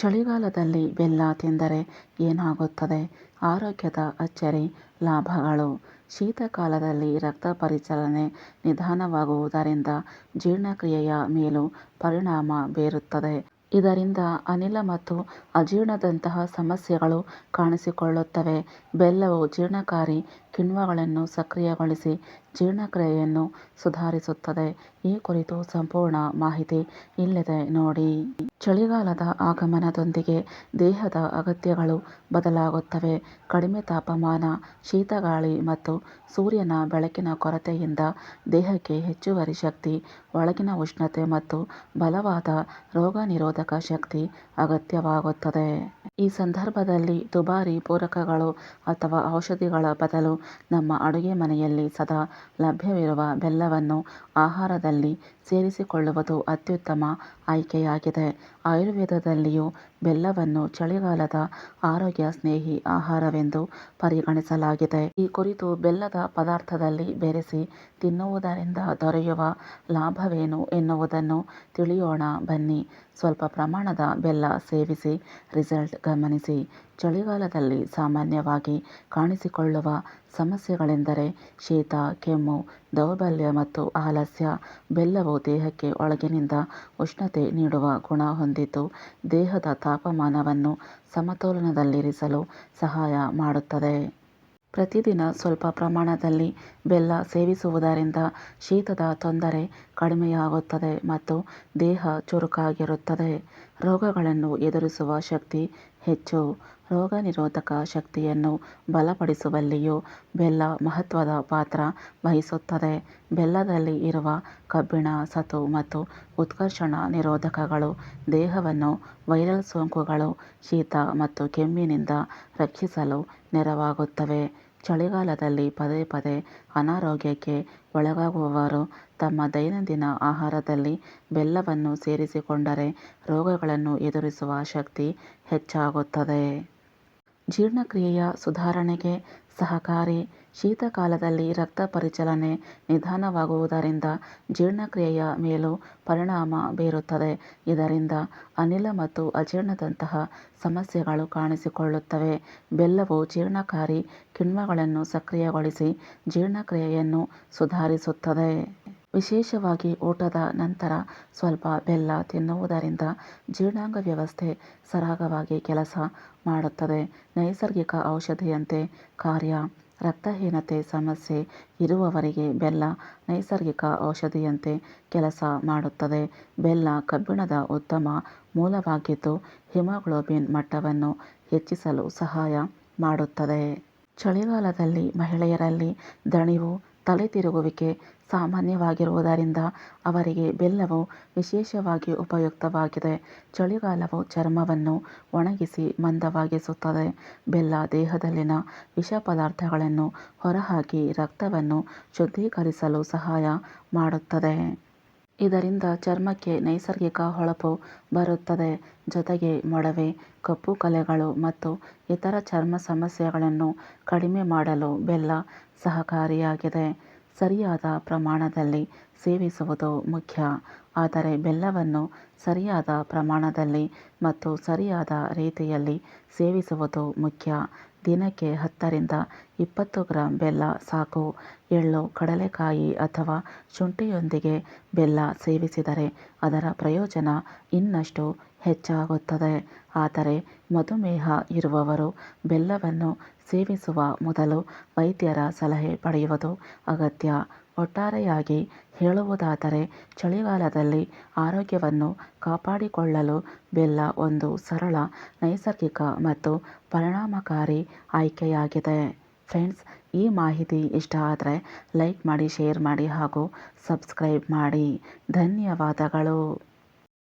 ಚಳಿಗಾಲದಲ್ಲಿ ಬೆಲ್ಲ ತಿಂದರೆ ಏನಾಗುತ್ತದೆ? ಆರೋಗ್ಯದ ಅಚ್ಚರಿ, ಲಾಭಗಳು. ಶೀತಕಾಲದಲ್ಲಿ ರಕ್ತ ಪರಿಚಲನೆ ನಿಧಾನವಾಗುವುದರಿಂದ ಜೀರ್ಣಕ್ರಿಯೆಯ ಮೇಲೂ ಪರಿಣಾಮ ಬೀರುತ್ತದೆ. ಇದರಿಂದ ಅನಿಲ ಮತ್ತು ಅಜೀರ್ಣದಂತಹ ಸಮಸ್ಯೆಗಳು ಕಾಣಿಸಿಕೊಳ್ಳುತ್ತವೆ. ಬೆಲ್ಲವು ಜೀರ್ಣಕಾರಿ ಕಿಣ್ವಗಳನ್ನು ಸಕ್ರಿಯಗೊಳಿಸಿ ಜೀರ್ಣಕ್ರಿಯೆಯನ್ನು ಸುಧಾರಿಸುತ್ತದೆ. ಈ ಕುರಿತು ಸಂಪೂರ್ಣ ಮಾಹಿತಿ ಇಲ್ಲಿದೆ ನೋಡಿ. ಚಳಿಗಾಲದ ಆಗಮನದೊಂದಿಗೆ ದೇಹದ ಅಗತ್ಯಗಳು ಬದಲಾಗುತ್ತವೆ. ಕಡಿಮೆ ತಾಪಮಾನ, ಶೀತಗಾಳಿ ಮತ್ತು ಸೂರ್ಯನ ಬೆಳಕಿನ ಕೊರತೆಯಿಂದ ದೇಹಕ್ಕೆ ಹೆಚ್ಚುವರಿ ಶಕ್ತಿ, ಒಳಗಿನ ಉಷ್ಣತೆ ಮತ್ತು ಬಲವಾದ ರೋಗನಿರೋಧಕ ಶಕ್ತಿ ಅಗತ್ಯವಾಗುತ್ತದೆ. ಈ ಸಂದರ್ಭದಲ್ಲಿ ದುಬಾರಿ ಪೂರಕಗಳು ಅಥವಾ ಔಷಧಿಗಳ ಬದಲು ನಮ್ಮ ಅಡುಗೆ ಮನೆಯಲ್ಲಿ ಸದಾ ಲಭ್ಯವಿರುವ ಬೆಲ್ಲವನ್ನು ಆಹಾರದಲ್ಲಿ ಸೇರಿಸಿಕೊಳ್ಳುವುದು ಅತ್ಯುತ್ತಮ ಆಯ್ಕೆಯಾಗಿದೆ. ಆಯುರ್ವೇದದಲ್ಲಿಯೂ ಬೆಲ್ಲವನ್ನು ಚಳಿಗಾಲದ ಆರೋಗ್ಯ ಸ್ನೇಹಿ ಆಹಾರವೆಂದು ಪರಿಗಣಿಸಲಾಗಿದೆ. ಈ ಕುರಿತು ಬೆಲ್ಲದ ಪದಾರ್ಥದಲ್ಲಿ ಬೆರೆಸಿ ತಿನ್ನುವುದರಿಂದ ದೊರೆಯುವ ಲಾಭವೇನು ಎನ್ನುವುದನ್ನು ತಿಳಿಯೋಣ ಬನ್ನಿ. ಸ್ವಲ್ಪ ಪ್ರಮಾಣದ ಬೆಲ್ಲ ಸೇವಿಸಿ, ರಿಸಲ್ಟ್ ಗಮನಿಸಿ. ಚಳಿಗಾಲದಲ್ಲಿ ಸಾಮಾನ್ಯವಾಗಿ ಕಾಣಿಸಿಕೊಳ್ಳುವ ಸಮಸ್ಯೆಗಳೆಂದರೆ ಶೀತ, ಕೆಮ್ಮು, ದೌರ್ಬಲ್ಯ ಮತ್ತು ಆಲಸ್ಯ ಬೆಲ್ಲವು ದೇಹಕ್ಕೆ ಒಳಗಿನಿಂದ ಉಷ್ಣತೆ ನೀಡುವ ಗುಣ ಹೊಂದಿದ್ದು, ದೇಹದ ತಾಪಮಾನವನ್ನು ಸಮತೋಲನದಲ್ಲಿರಿಸಲು ಸಹಾಯ ಮಾಡುತ್ತದೆ. ಪ್ರತಿದಿನ ಸ್ವಲ್ಪ ಪ್ರಮಾಣದಲ್ಲಿ ಬೆಲ್ಲ ಸೇವಿಸುವುದರಿಂದ ಶೀತದ ತೊಂದರೆ ಕಡಿಮೆಯಾಗುತ್ತದೆ ಮತ್ತು ದೇಹ ಚುರುಕಾಗಿರುತ್ತದೆ. ರೋಗಗಳನ್ನು ಎದುರಿಸುವ ಶಕ್ತಿ ಹೆಚ್ಚು ರೋಗನಿರೋಧಕ ಶಕ್ತಿಯನ್ನು ಬಲಪಡಿಸುವಲ್ಲಿಯೂ ಬೆಲ್ಲ ಮಹತ್ವದ ಪಾತ್ರ ವಹಿಸುತ್ತದೆ. ಬೆಲ್ಲದಲ್ಲಿ ಇರುವ ಕಬ್ಬಿಣ, ಸತು ಮತ್ತು ಉತ್ಕರ್ಷಣ ನಿರೋಧಕಗಳು, ದೇಹವನ್ನು ವೈರಲ್ ಸೋಂಕುಗಳು, ಶೀತ ಮತ್ತು ಕೆಮ್ಮಿನಿಂದ ರಕ್ಷಿಸಲು ನೆರವಾಗುತ್ತವೆ. ಚಳಿಗಾಲದಲ್ಲಿ ಪದೇ ಪದೇ ಅನಾರೋಗ್ಯಕ್ಕೆ ಒಳಗಾಗುವವರು ತಮ್ಮ ದೈನಂದಿನ ಆಹಾರದಲ್ಲಿ ಬೆಲ್ಲವನ್ನು ಸೇರಿಸಿಕೊಂಡರೆ ರೋಗಗಳನ್ನು ಎದುರಿಸುವ ಶಕ್ತಿ ಹೆಚ್ಚಾಗುತ್ತದೆ. ಜೀರ್ಣಕ್ರಿಯೆಯ ಸುಧಾರಣೆಗೆ ಸಹಕಾರಿ ಶೀತಕಾಲದಲ್ಲಿ ರಕ್ತ ಪರಿಚಲನೆ ನಿಧಾನವಾಗುವುದರಿಂದ ಜೀರ್ಣಕ್ರಿಯೆಯ ಮೇಲೂ ಪರಿಣಾಮ ಬೀರುತ್ತದೆ. ಇದರಿಂದ ಅನಿಲ ಮತ್ತು ಅಜೀರ್ಣದಂತಹ ಸಮಸ್ಯೆಗಳು ಕಾಣಿಸಿಕೊಳ್ಳುತ್ತವೆ. ಬೆಲ್ಲವು ಜೀರ್ಣಕಾರಿ ಕಿಣ್ವಗಳನ್ನು ಸಕ್ರಿಯಗೊಳಿಸಿ ಜೀರ್ಣಕ್ರಿಯೆಯನ್ನು ಸುಧಾರಿಸುತ್ತದೆ. ವಿಶೇಷವಾಗಿ ಊಟದ ನಂತರ ಸ್ವಲ್ಪ ಬೆಲ್ಲ ತಿನ್ನುವುದರಿಂದ ಜೀರ್ಣಾಂಗ ವ್ಯವಸ್ಥೆ ಸರಾಗವಾಗಿ ಕೆಲಸ ಮಾಡುತ್ತದೆ. ನೈಸರ್ಗಿಕ ಔಷಧಿಯಂತೆ ಕಾರ್ಯ, ರಕ್ತಹೀನತೆ ಸಮಸ್ಯೆ ಇರುವವರಿಗೆ ಬೆಲ್ಲ ನೈಸರ್ಗಿಕ ಔಷಧಿಯಂತೆ ಕೆಲಸ ಮಾಡುತ್ತದೆ. ಬೆಲ್ಲ ಕಬ್ಬಿಣದ ಉತ್ತಮ ಮೂಲವಾಗಿದ್ದು ಹಿಮೋಗ್ಲೋಬಿನ್ ಮಟ್ಟವನ್ನು ಹೆಚ್ಚಿಸಲು ಸಹಾಯ ಮಾಡುತ್ತದೆ. ಚಳಿಗಾಲದಲ್ಲಿ ಮಹಿಳೆಯರಲ್ಲಿ ದಣಿವು ತಲೆತಿರುಗುವಿಕೆ ಸಾಮಾನ್ಯವಾಗಿರುವುದರಿಂದ ಅವರಿಗೆ ಬೆಲ್ಲವು ವಿಶೇಷವಾಗಿ ಉಪಯುಕ್ತವಾಗಿದೆ. ಚಳಿಗಾಲವು ಚರ್ಮವನ್ನು ಒಣಗಿಸಿ ಮಂದವಾಗಿಸುತ್ತದೆ. ಬೆಲ್ಲ ದೇಹದಲ್ಲಿನ ವಿಷ ಪದಾರ್ಥಗಳನ್ನು ಹೊರಹಾಕಿ ರಕ್ತವನ್ನು ಶುದ್ಧೀಕರಿಸಲು ಸಹಾಯ ಮಾಡುತ್ತದೆ. ಇದರಿಂದ ಚರ್ಮಕ್ಕೆ ನೈಸರ್ಗಿಕ ಹೊಳಪು ಬರುತ್ತದೆ. ಜೊತೆಗೆ ಮೊಡವೆ, ಕಪ್ಪು ಕಲೆಗಳು ಮತ್ತು ಇತರ ಚರ್ಮ ಸಮಸ್ಯೆಗಳನ್ನು ಕಡಿಮೆ ಮಾಡಲು ಬೆಲ್ಲ ಸಹಕಾರಿಯಾಗಿದೆ. ಸರಿಯಾದ ಪ್ರಮಾಣದಲ್ಲಿ ಸೇವಿಸುವುದು ಮುಖ್ಯ. ಆದರೆ ಬೆಲ್ಲವನ್ನು ಸರಿಯಾದ ಪ್ರಮಾಣದಲ್ಲಿ ಮತ್ತು ಸರಿಯಾದ ರೀತಿಯಲ್ಲಿ ಸೇವಿಸುವುದು ಮುಖ್ಯ. ದಿನಕ್ಕೆ ಹತ್ತರಿಂದ ಇಪ್ಪತ್ತು ಗ್ರಾಂ ಬೆಲ್ಲ ಸಾಕು. ಎಳ್ಳು, ಕಡಲೆಕಾಯಿ ಅಥವಾ ಶುಂಠಿಯೊಂದಿಗೆ ಬೆಲ್ಲ ಸೇವಿಸಿದರೆ ಅದರ ಪ್ರಯೋಜನ ಇನ್ನಷ್ಟು ಹೆಚ್ಚಾಗುತ್ತದೆ. ಆದರೆ ಮಧುಮೇಹ ಇರುವವರು ಬೆಲ್ಲವನ್ನು ಸೇವಿಸುವ ಮೊದಲು ವೈದ್ಯರ ಸಲಹೆ ಪಡೆಯುವುದು ಅಗತ್ಯ. ಒಟ್ಟಾರೆಯಾಗಿ ಹೇಳುವುದಾದರೆ ಚಳಿಗಾಲದಲ್ಲಿ ಆರೋಗ್ಯವನ್ನು ಕಾಪಾಡಿಕೊಳ್ಳಲು ಬೆಲ್ಲ ಒಂದು ಸರಳ, ನೈಸರ್ಗಿಕ ಮತ್ತು ಪರಿಣಾಮಕಾರಿ ಆಯ್ಕೆಯಾಗಿದೆ. ಫ್ರೆಂಡ್ಸ್, ಈ ಮಾಹಿತಿ ಇಷ್ಟ ಆದರೆ ಲೈಕ್ ಮಾಡಿ, ಶೇರ್ ಮಾಡಿ ಹಾಗೂ ಸಬ್ಸ್ಕ್ರೈಬ್ ಮಾಡಿ. ಧನ್ಯವಾದಗಳು.